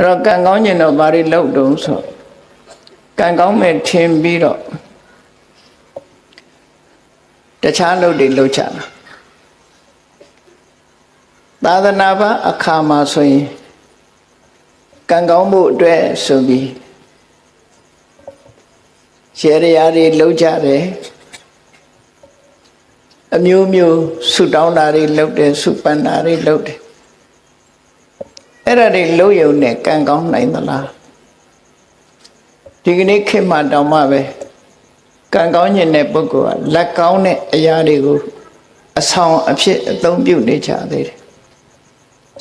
အဲ့တော့ကံကောင်းကျင်တော့ဘာတွေလုပ်တုံးဆိုကံကောင်းမဲ့ထင်ပြီးတော့တခြားလုပ်တွေလုပ်ချတာသာသနာ့ဘအခါမှာဆိုရင်ကံကောင်းမှုအတွက်ဆိုပြီးရေရရာတွေလုပ်ကြတယ်အမျိုးမျိုးဆုတောင်းတာတွေလုပ်တယ်ဆုပန်တာတွေလုပ်တယ် အဲ့ဒါတွေလုပ်ရုံနဲ့ကံကောင်းနိုင်သလားဒီကနေ့ခေတ်မှာတောင်မှပဲကံကောင်းခြင်းတဲ့ပုဂ္ဂိုလ်ကလက်ကောင်းတဲ့အရာတွေကိုအဆောင်အဖြစ်အသုံးပြုနေကြသေးတယ်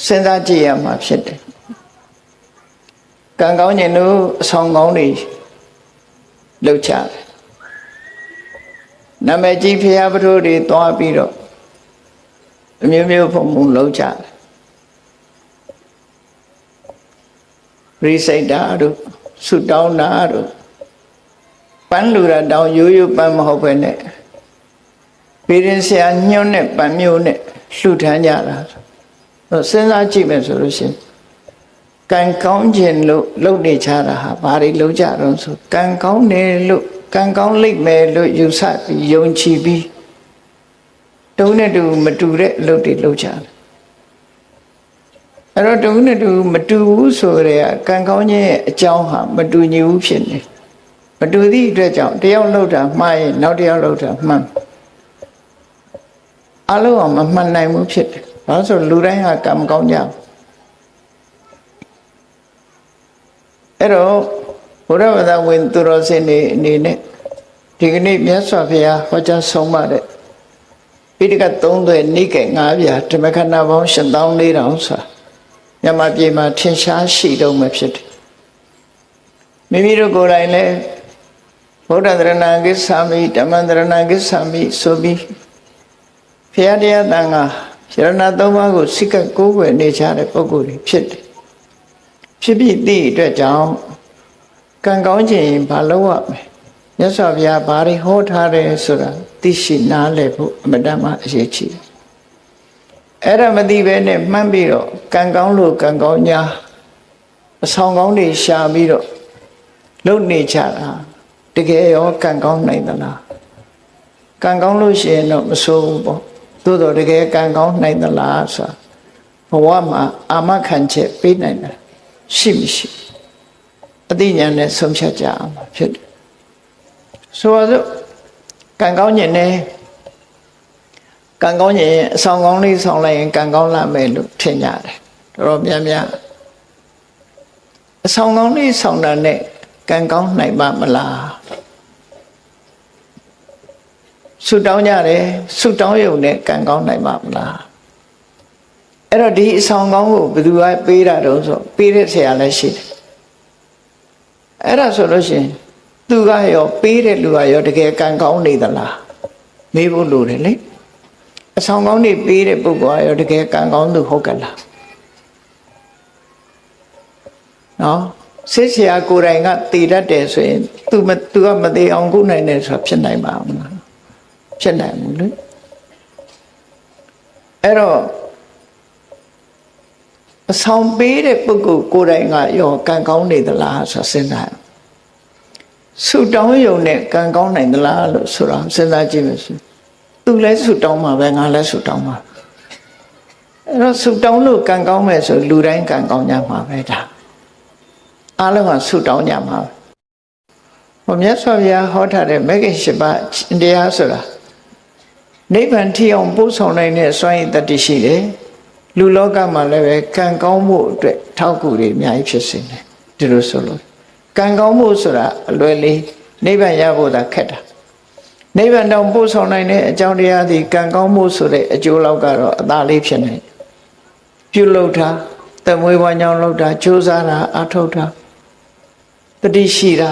စဉ်းစားကြည့်ရမှာဖြစ်တယ်ကံကောင်းခြင်းတို့အဆောင်ကောင်းတွေလုပ်ကြတယ်နာမည်ကြီးဖရာပထိုးတွေသွားပြီးတော့အမျိုးမျိုးဖုံဖုံလုပ်ကြတယ် ရိစိတ်တာတို့ဆုတောင်းတာတို့ပန်းလူရတောင်းရိုးရိုးပန်းမဟုတ်ပဲနဲ့ပေရင်ဆရာညွှန်းတဲ့ပန်းမျိုးနဲ့လှူထမ်းကြတာဆိုစဉ်းစားကြည့်မယ်ဆိုလို့ရှိရင်ကံကောင်းခြင်းလို့လုပ်နေကြတာဟာဘာတွေလုပ်ကြတော့ဆိုကံကောင်းတယ်လို့ကံကောင်းလိမ့်မယ်လို့ယူဆပြီးယုံကြည်ပြီးတုံးနဲ့တူမတူတဲ့အလုပ်တွေလုပ်ကြတယ် အဲ့တော့တုံးနဲ့တူမတူဘူးဆိုရဲကံကောင်းခြင်းရဲ့အကြောင်းဟာမတူညီဘူးဖြစ်နေမတူသည့်အတွက်ကြောင့်တယောက်လှုပ်တာမှားရင်နောက်တယောက်လှုပ်တာမှန်အလုံးအောင်မမှန်နိုင်ဘူးဖြစ်တယ်ဘာလို့ဆိုလူတိုင်းဟာကံမကောင်းကြဘူးအဲ့တော့ဘုရားဘာသာဝင်သူတော်စင်တွေအနေနဲ့ဒီကနေ့မြတ်စွာဘုရားဟောကြားဆုံးမတဲ့ပိဋကတ်3သွဲနိကေ9ပြာဓမ္မခဏပေါင်း8400ဆိုတာ မြန်မာပြည်မှာထင်ရှားရှိတော့မှဖြစ်တယ်မိမိတို့ကိုယ်တိုင်လည်းဗုဒ္ဓသရဏဂစ္ဆာမိဓမ္မသရဏဂစ္ဆာမိဆိုပြီးဘုရားတရားတန်ခါရဏသုံးပါးကိုစိတ်ကကိုးကွယ်နေကြတဲ့ပုဂ္ဂိုလ်တွေဖြစ်တယ်ဖြစ်ပြီးသည့်အတွက်ကြောင့်ကံကောင်းခြင်းဘာလို့ရမလဲမြတ်စွာဘုရားဘာတွေဟောထားတယ်ဆိုတာသိရှိနားလည်ဖို့အမတ္တမအရေးကြီးတယ် အဲ့ဒါမသိဘဲနဲ့မှန်းပြီးတော့ကံကောင်းလို့ကံကောင်းညာအဆောင်ကောင်းတွေရှာပြီးတော့လုပ်နေကြတာတကယ်ရောကံကောင်းနိုင်သလားကံကောင်းလို့ရှိရင်တော့မဆိုးဘူးပေါ့သို့တော်တကယ်ကံကောင်းနိုင်သလားဆိုတာဘဝမှာအာမခံချက်ပေးနိုင်တယ်ရှိမရှိအသိဉာဏ်နဲ့ဆုံးဖြတ်ကြအောင်ဖြစ်တယ်ဆိုတော့ကံကောင်းခြင်းနဲ့ ကံကောင်းခြင်းအဆောင်ကောင်းလေးဆောင်လိုက်ရင်ကံကောင်းလာမယ်လို့ထင်ကြတယ်တော်တော်များများအဆောင်ကောင်းလေးဆောင်တာနဲ့ကံကောင်းနိုင်ပါမလားဆုတောင်းကြတယ်ဆုတောင်းရုံနဲ့ကံကောင်းနိုင်ပါမလားအဲ့တော့ဒီအဆောင်ကောင်းကိုဘယ်သူကပေးတာတုံးဆိုပေးတဲ့ဆရာလည်းရှိတယ်အဲ့ဒါဆိုလို့ရှိရင်သူကရောပေးတဲ့လူကရောတကယ်ကံကောင်းနေသလားမေးဖို့လိုတယ်လေ အဆောင်ကောင်းတွေပေးတဲ့ပုဂ္ဂိုလ်ကရောတကယ်ကံကောင်းသူဟုတ်ကလားနော်ဆစ်ဆရာကိုယ်တိုင်ကတည်တတ်တယ်ဆိုရင် तू မ तू ကမတည်အောင်ကုနိုင်တယ်ဆိုတာဖြစ်နိုင်ပါမလားဖြစ်နိုင်ဘူးလေအဲ့တော့အဆောင်ပေးတဲ့ပုဂ္ဂိုလ်ကိုယ်တိုင်ကရောကံကောင်းနေသလားဆိုစဉ်းစားဆုတောင်းရုံနဲ့ကံကောင်းနိုင်သလားလို့ဆိုတာစဉ်းစားကြည့်မယ်ဆို သူလည်းဆုတောင်းမှာပဲငါလည်းဆုတောင်းမှာအဲ့တော့ဆုတောင်းလို့ကံကောင်းမယ်ဆိုလူတိုင်းကံကောင်းကြမှာပဲဒါအားလုံးကဆုတောင်းကြမှာဘုမြတ်စွာဘုရားဟောထားတဲ့မဂ္ဂင်၈ပါးတရားဆိုတာနိဗ္ဗာန်ထီအောင်ပို့ဆောင်နိုင်တဲ့စွမ်းရည်တတ္တိရှိတယ်လူလောကမှာလည်းပဲကံကောင်းမှုအတွက်ထောက်ကူတွေအများကြီးဖြစ်စေတယ်ဒီလိုဆိုလို့ကံကောင်းမှုဆိုတာအလွယ်လေးနိဗ္ဗာန်ရဖို့သာခက်တာ နိဗ္ဗာန်တောင်ပို့ဆောင်နိုင်တဲ့အကြောင်းတရားဒီကံကောင်းမှုဆိုတဲ့အကျိုးလောက်ကတော့အသာလေးဖြစ်နေပြုလုပ်တာတမွေးဝါကြောင့်လုပ်တာကြိုးစားတာအထောက်တာတတိရှိတာ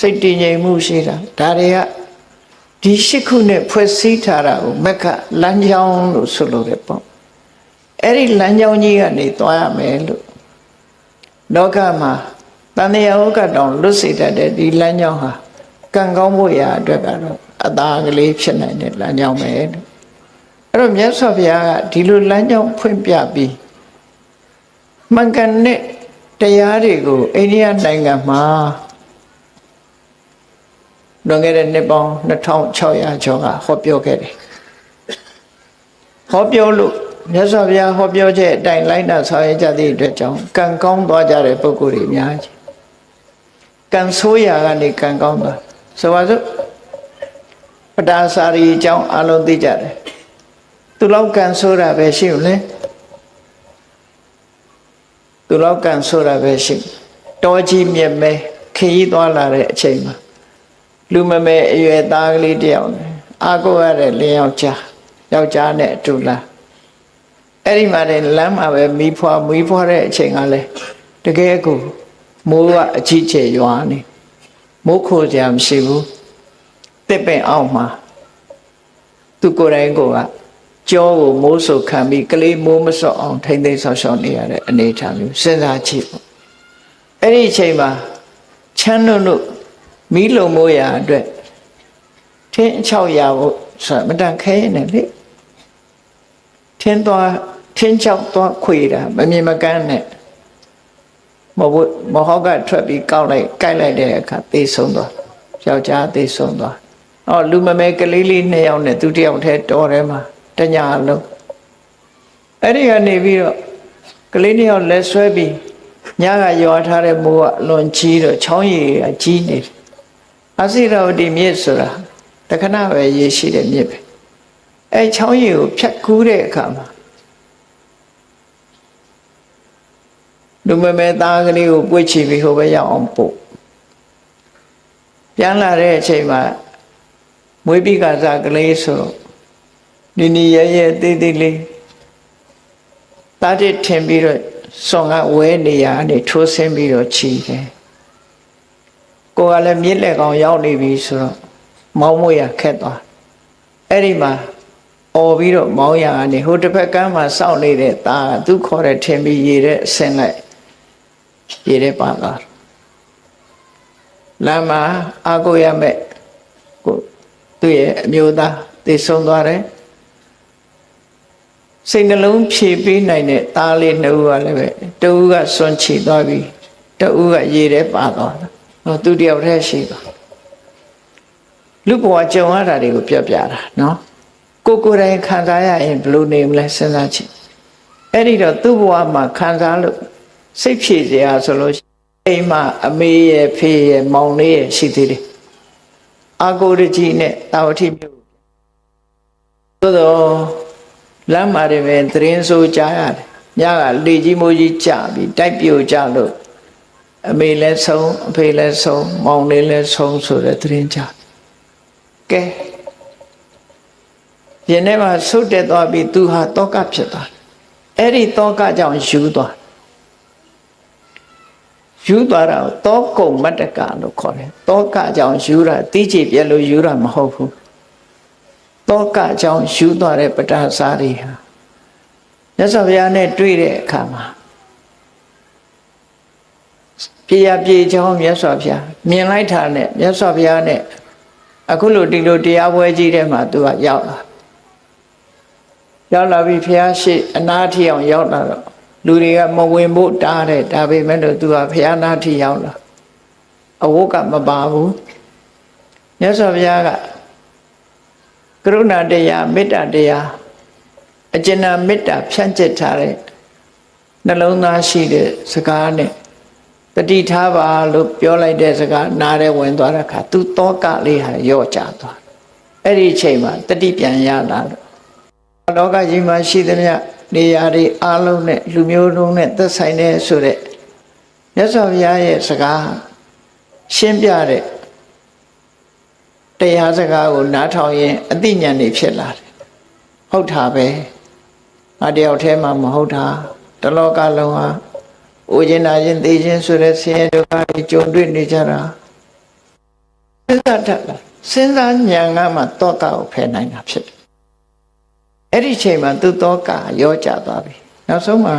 စိတ်တည်ငြိမ်မှုရှိတာဒါတွေကဒီရှစ်ခုနဲ့ဖွဲ့စည်းထားတာကိုမက္ခလမ်းကြောင်းလို့ဆိုလိုတယ်ပေါ့အဲ့ဒီလမ်းကြောင်းကြီးကနေသွားရမယ်လို့လောကမှာတန်တရားဥက္ကတောင်လွတ်စေတတ်တဲ့ဒီလမ်းကြောင်းဟာ ကံကောင်းဖို့ရာအတွက်ကတော့အသာကလေးဖြစ်နိုင်တဲ့လမ်းကြောင်းပဲလို့အဲ့တော့မြတ်စွာဘုရားကဒီလိုလမ်းကြောင်းဖွင့်ပြပြီးမှန်ကန်တဲ့တတရားတွေကိုအိန္ဒိယနိုင်ငံမှာလွန်ခဲ့တဲ့နှစ်ပေါင်း2600ကျော်ကဟောပြောခဲ့တယ်ဟောပြောလို့မြတ်စွာဘုရားဟောပြောချက်အတိုင်းလိုက်နာဆောင်ရွက်ကြသည့်အတွက်ကြောင့်ကံကောင်းသွားကြတဲ့ပုဂ္ဂိုလ်တွေအများကြီးကံဆိုးရာကနေကံကောင်းသွား ဆိုပါစို့ပတာစာရီအကြောင်းအလုံးသိကြတယ်သူလောက်ကံဆိုးတာပဲရှို့လဲသူလောက်ကံဆိုးတာပဲရှိတောကြီးမြက်မဲခရီးသွားလာတဲ့အချိန်မှာလူမမဲအရွယ်သားကလေးတယောက်နဲ့အာကိုရတဲ့လင်းယောက်ျားယောက်ျားနဲ့အတူလာအဲ့ဒီမှာတည်းလမ်းမှာပဲမီးဖွာမီးဖွာတဲ့အချိန်ကလည်းတကယ်ကိုမိုးကအကြီးကျယ်ရွာနေ မိုးခိုကြမရှိဘူးတစ်ပင်အောက်မှာသူကိုယ်တိုင်ကိုကကြောကိုမိုးဆုပ်ခံပြီးကလေးမိုးမစော့အောင်ထိမ့်သိမ်းဆောက်ရှောက်နေရတဲ့အနေအထားမျိုးစဉ်းစားကြည့်ပေါ့အဲ့ဒီအချိန်မှာချမ်းလွတ်လို့မီးလုံမိုးရာအတွက်ထင်းအချောက်ရဖို့ဆိုမတန်ခဲနေလေထင်းသွားထင်းချောက်သွားခွေတာမမြင်မကန်းနဲ့ မဟုတ်မဟုတ်ကထွက်ပြီးကောက်လိုက်ကိုက်လိုက်တဲ့အခါသေဆုံးသွားယောက်ျားသေဆုံးသွားအော်လူမမဲကလေးလေးနှစ်ယောက်နဲ့သူတစ်ယောက်တည်းတော်ထဲမှာတညာလုံးအဲ့ဒီကနေပြီးတော့ကလေးနှစ်ယောက်လက်ဆွဲပြီးညကရွာထားတဲ့မိုးကအလွန်ကြီးတော့ချောင်းရည်ကကြီးနေတယ်အစိရဝတိမြစ်ဆိုတာတခဏပဲရေရှိတဲ့မြစ်ပဲအဲချောင်းရည်ကိုဖြတ်ကူးတဲ့အခါမှာ လူမမဲသားကလေးကိုပွေ့ချပြီးဟိုဘက်ရောက်အောင်ပို့ပြန်လာတဲ့အချိန်မှာမွေးပြီးကစားကလေးဆိုတော့နီနီရဲရဲသေးသေးလေးတားတစ်ထင်ပြီးတော့စွန်ကဝဲနေရကနေထိုးဆင်းပြီးတော့ခြီးတယ်ကိုကလည်းမြစ်လက်ကောင်ရောက်နေပြီဆိုတော့မောင်းမွေရခက်သွားအဲ့ဒီမှာអော်ပြီးတော့မောင်းရကနေဟိုတစ်ဖက်ကမ်းမှာစောင့်နေတဲ့သားကသူခေါ်တဲ့ထင်ပြီးရေတဲ့အဆင်းလိုက် ရေတဲ့ပါသွားလမ်းမှာအာကိုရမဲ့ကိုသူ့ရဲ့အမျိုးသားသိဆုံးသွားတယ်စိတ်နှလုံးဖြည့်ပေးနိုင်တဲ့သားလေးနှစ်ဦးကလည်းပဲတဦးကစွန့်ချီသွားပြီတဦးကရေထဲပါသွားတာဟောသူတယောက်တည်းရှိသွားလူဘဝကြုံရတာတွေကိုပြောပြတာနော်ကိုကိုယ်တိုင်ခံစားရရင်ဘယ်လိုနေမလဲစဉ်းစားကြည့်အဲ့ဒီတော့သူ့ဘဝမှာခံစားလို့ စိတ်ဖြည့်စရာဆိုလို့အိမ်မှာအမေရဲ့ဖေးရဲ့မောင်လေးရဲ့ရှိသေးတယ်အာကိုရကြီးနဲ့တာဝတိမြို့သို့တော့လမ်းမှာတွေပဲသတင်းဆိုကြားရတယ်ညကလေကြီးမိုးကြီးကြပြီးတိုက်ပြိုကြလို့အမေလည်းဆုံးအဖေလည်းဆုံးမောင်လေးလည်းဆုံးဆိုတဲ့သတင်းကြားကဲယင်းထဲမှာဆုတ်တက်သွားပြီးသူဟာတောကဖြစ်သွားအဲ့ဒီတောကကြောင့်ယူသွား ယူသွားတာတောကုံမတ္တကလို့ခေါ်တယ်တောကကြောင့်ယူတာတိကျပြလို့ယူတာမဟုတ်ဘူးတောကကြောင့်ယူသွားတဲ့ပတာစာတွေဟာမြတ်စွာဘုရားနဲ့တွေ့တဲ့အခါမှာပြေရပြေချောင်းမြတ်စွာဘုရားမြင်လိုက်တာနဲ့မြတ်စွာဘုရားနဲ့အခုလိုဒီလိုတရားပွဲကြီးထဲမှာသူကရောက်လာရောက်လာပြီးဘုရားရှိအနာထီအောင်ရောက်လာတော့ လူတွေကမဝင်ဖို့တားတယ်ဒါပေမဲ့လို့သူကဘုရားနာထီရောက်လာအဝတ်ကမပါဘူးမြတ်စွာဘုရားကကရုဏာတရားမေတ္တာတရားအကျဉ်းမေတ္တာဖြန့်ကျက်ထားတဲ့နှလုံးသားရှိတဲ့စကားနဲ့တတိထားပါလို့ပြောလိုက်တဲ့စကားနားထဲဝင်သွားတဲ့အခါသူတောကလေးဟာရော့ကျသွားအဲ့ဒီအချိန်မှာတတိပြန်ရလာတော့လောကကြီးမှာရှိသမျှ နေရာတွေအလုံးနဲ့လူမျိုးလုံးနဲ့သက်ဆိုင်တဲ့ဆိုတဲ့မြတ်စွာဘုရားရဲ့စကားရှင်းပြတဲ့တရားစကားကိုနားထောင်ရင်အသိဉာဏ်တွေဖြစ်လာတယ်ဟုတ်တာပဲအတယောက်တည်းမှမဟုတ်တာတလောကလုံးဟာအိုခြင်းနာခြင်းသိခြင်းဆိုတဲ့ဆင်းရဲဒုက္ခတွေကြုံတွေ့နေကြတာစဉ်းစားတတ်လားစဉ်းစားဉာဏ်ကမှတောကကိုဖယ်နိုင်တာဖြစ်တယ် အဲ့ဒီချိန်မှာသူတောကရောကြသွားပြီနောက်ဆုံးမှာ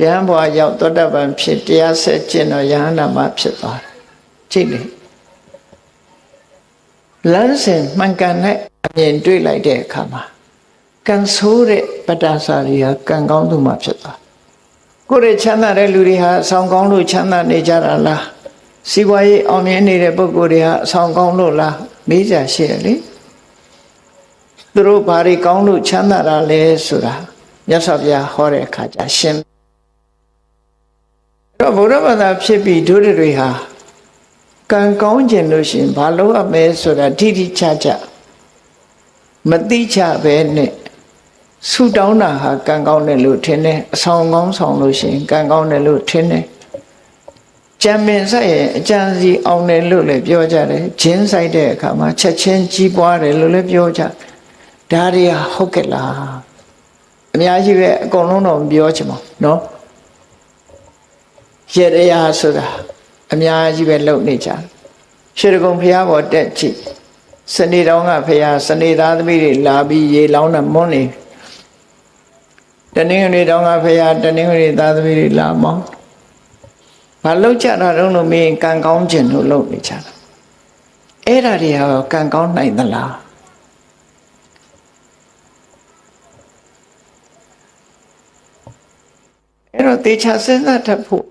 ယဟန်ဘွားရောက်သောတပန်ဖြစ်တရားဆက်ကျင့်တော့ယဟန္တာမဖြစ်သွားတယ်ကြည့်လေလမ်းစဉ်မှန်ကန်တဲ့အမြင်တွေ့လိုက်တဲ့အခါမှာကံဆိုးတဲ့ပတ္တစာရီဟာကံကောင်းသူမှဖြစ်သွားဩကိုယ်ရဲ့ချမ်းသာတဲ့လူတွေဟာအဆောင်ကောင်းလို့ချမ်းသာနေကြတာလားစီးပွားရေးအောင်မြင်နေတဲ့ပုဂ္ဂိုလ်တွေဟာအဆောင်ကောင်းလို့လားမေးကြရှိရလေ သူတို့ဘာတွေကောင်းလို့ချမ်းသာတာလဲဆိုတာမြတ်စွာဘုရားဟောတဲ့အခါကျရှင်းအဲ့တော့ဘုရားဘာသာဖြစ်ပြီးဒုတိတွေဟာကံကောင်းခြင်းလို့ရှရင်ဘာလို့အမဲဆိုတာတိတိကျကျမတိချပဲနဲ့ဆူတောင်းတာဟာကံကောင်းတယ်လို့ထင်တယ်အဆောင်ကောင်းဆောင်လို့ရှရင်ကံကောင်းတယ်လို့ထင်တယ်ကြံပင်ဆိုင်ရဲ့အကြံစီအောင်တယ်လို့လည်းပြောကြတယ်ဂျင်းဆိုင်တဲ့အခါမှာချက်ချင်းကြီးပွားတယ်လို့လည်းပြောကြ ဒါတွေဟုတ်ကဲ့လားအများကြီးပဲအကုန်လုံးတော့ပြောချင်ပါနော်ရတရားဆိုတာအများကြီးပဲလုံနေကြရှေတကုံဖះပေါ်တက်ကြည့်စနေတောင်းကဖះစနေသားသမီးတွေလာပြီးရေလောင်းနဲ့မွန်းနေတနင်္ဂနွေတောင်းကဖះတနင်္ဂနွေသားသမီးတွေလာမောင်းဘာလောက်ကြတာတုံးလို့မင်းကံကောင်းခြင်းလို့လုပ်နေကြတာအဲ့ဒါတွေကကံကောင်းနိုင်သလား အဲ့တော့တေချာစဉ်းစားတတ်ဖို့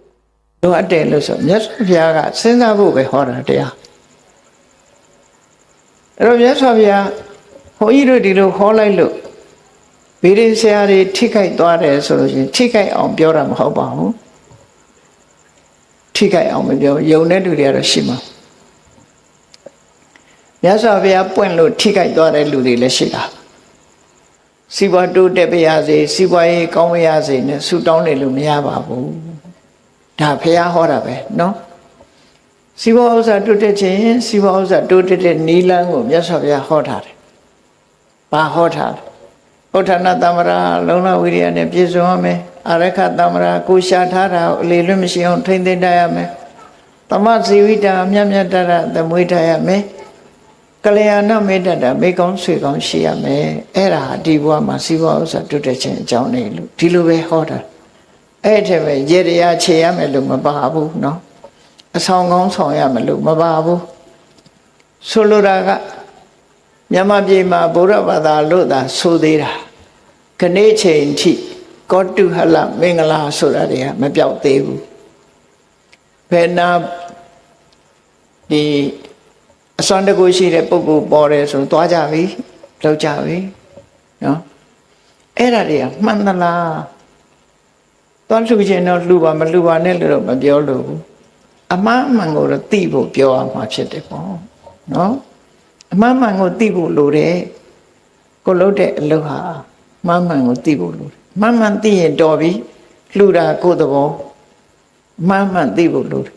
လိုအပ်တယ်လို့ဆိုမြတ်စွာဘုရားကစဉ်းစားဖို့ပဲဟောတာတရားအဲ့တော့မြတ်စွာဘုရားဘုန်းကြီးတို့ဒီလိုဟောလိုက်လို့ဗီရင်ဆရာတွေထိခိုက်သွားတယ်ဆိုလို့ရှိရင်ထိခိုက်အောင်ပြောတာမဟုတ်ပါဘူးထိခိုက်အောင်မပြောယုံတဲ့လူတွေကတော့ရှိမှာမြတ်စွာဘုရားပွင့်လို့ထိခိုက်သွားတဲ့လူတွေလည်းရှိတာ စီးပွားတိုးတက်ပါရစေစီးပွားရေးကောင်းပါရစေနဲ့ဆုတောင်းနေလို့မရပါဘူးဒါဘုရားဟောတာပဲเนาะစီးပွားဥစ္စာတိုးတက်ခြင်းစီးပွားဥစ္စာတိုးတက်တဲ့နီလန်းကိုမြတ်စွာဘုရားဟောထားတယ်ဘာဟောထားလဲဘုဋ္ဌနာတမ္မရာလုံလဝိရိယနဲ့ပြည့်စုံရမယ်အရခတမ္မရာကိုရှာထားတာကိုအလေလွတ်မရှိအောင်ထိမ့်သိမ့်တတ်ရမယ်သမဇီဝိတာမြတ်မြတ်တရသမွေးထားရမယ် ကလျာဏမေတ္တာမေကောင်းဆွေကောင်းရှိရမယ်အဲ့ဒါဒီဘဝမှာစီးပွားဥစ္စာတိုးတက်ခြင်းအကြောင်းနေလို့ဒီလိုပဲဟောတာအဲ့ထက်ပဲရေရရာခြေရမယ်လို့မပါဘူးเนาะအဆောင်ကောင်းဆောင်ရမယ်လို့မပါဘူးဆိုလိုတာကမြန်မာပြည်မှာဗုဒ္ဓဘာသာလို့သာဆိုသေးတာခဏိချိန်ထိကောတုဟလမင်္ဂလာဆိုတာတွေကမပြောက်သေးဘူးဘယ်နာဒီ အစွမ်းတကူရှိတဲ့ပုဂ္ဂိုလ်ပေါ်တယ်ဆိုသွားကြပြီလောက်ကြပြီနော်အဲ့ဒါတွေကမှန်သလားသွားလှူခြင်းတော့လှူပါမလှူပါနဲ့လို့တော့မပြောလို့ဘူးအမှားမှန်ကိုတော့သိဖို့ပြောရမှာဖြစ်တယ်ပေါ့နော်အမှန်မှန်ကိုသိဖို့လိုတယ်ကိုလုပ်တဲ့အလုပ်ဟာမှန်မှန်ကိုသိဖို့လိုတယ်မှန်မှန်သိရင်တော်ပြီလှူတာကိုယ်သဘောမှန်မှန်သိဖို့လိုတယ်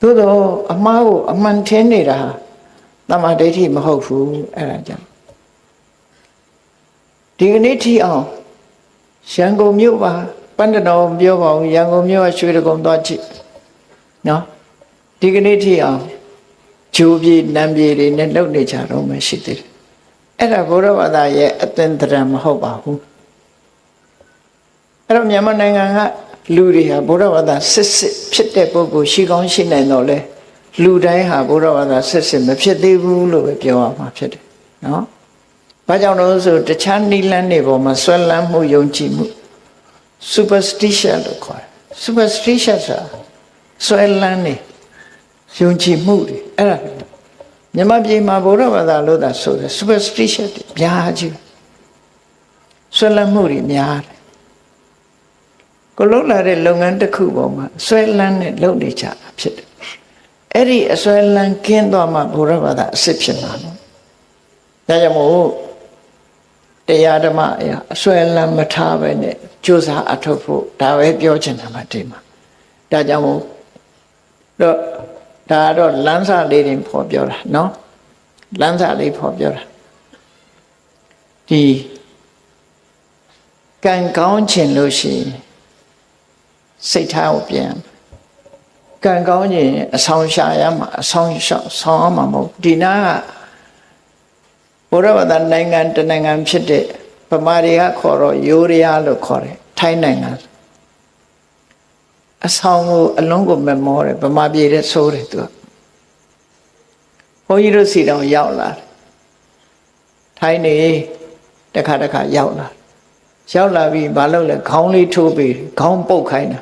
သို့တော့အမှားကိုအမှန်ထင်းနေတာ တမ္မာဒိဋ္ဌိမဟုတ်ဘူးအဲ့ဒါကြောင့်ဒီကနေ့ထိအောင်ရန်ကုန်မြို့ပါပန္နတော်ပြောပါဦးရန်ကုန်မြို့ကရွှေတကုံသွားကြည့်နော်ဒီကနေ့ထိအောင်ဂျိုးပြေနံပြေတွေနဲ့လှုပ်နေကြတော့မှရှိသေးတယ်အဲ့ဒါဘုရားဘာသာရဲ့အသင်္တရမဟုတ်ပါဘူးအဲ့တော့မြန်မာနိုင်ငံကလူတွေဟာဘုရားဘာသာစစ်စစ်ဖြစ်တဲ့ပုဂ္ဂိုလ်ရှိကောင်းရှိနိုင်တော့လဲ လူတိုင်းဟာဘုရားဘာသာစစ်စစ်မဖြစ်သေးဘူးလို့ပဲပြောရမှာဖြစ်တယ်နော်ဘာကြောင့်လို့ဆိုတခြားနိလန်းတွေပေါ်မှာဆွဲလန်းမှုယုံကြည်မှု superstition လို့ခေါ်တယ် superstition ဆိုတာဆွဲလန်းနေယုံကြည်မှုတွေအဲ့ဒါမြန်မာပြည်မှာဗုဒ္ဓဘာသာလို့သာဆိုတယ် superstition တွေများကြီးဆွဲလန်းမှုတွေများတယ်ကိုလုံးလာတဲ့လုပ်ငန်းတစ်ခုပေါ်မှာဆွဲလန်းနဲ့လုပ်နေကြတာဖြစ်တယ် အဲ့ဒီအဆွဲလန်းကင်းသွားမှဘုရားဘာသာအစ်စ်ဖြစ်မှာနော်ဒါကြောင့်မို့တရားဓမ္မအရာအဆွဲလန်းမထားပဲနဲ့ကြိုးစားအထောက်ဖို့ဒါပဲပြောချင်တာမှဒီမှာဒါကြောင့်မို့တော့ဒါတော့လမ်းစာလေးတွေဖော်ပြောတာနော်လမ်းစာလေးဖော်ပြောတာဒီကံကောင်းခြင်းလို့ရှိရင်စိတ်ထားကိုပြန် ကံကောင်းခြင်းအဆောင်ရှာရမှာအဆောင်ရှောက်ဆောင်ရမှာမဟုတ်ဒီနာကဘုရားဘာသာနိုင်ငံတနိုင်ငံဖြစ်တဲ့ဗမာတွေကခေါ်တော့ယိုးရီးယားလို့ခေါ်တယ်ထိုင်းနိုင်ငံအဆောင်ကိုအလုံးကိုမမောတယ်ဗမာပြည်တဲ့ဆိုးတယ်သူကဘုန်းကြီးတို့စီတောင်ရောက်လာတယ်ထိုင်းနေတခါတခါရောက်လာရောက်လာပြီးမလုပ်လဲခေါင်းလေးထိုးပြီးခေါင်းပုတ်ခိုင်းတာ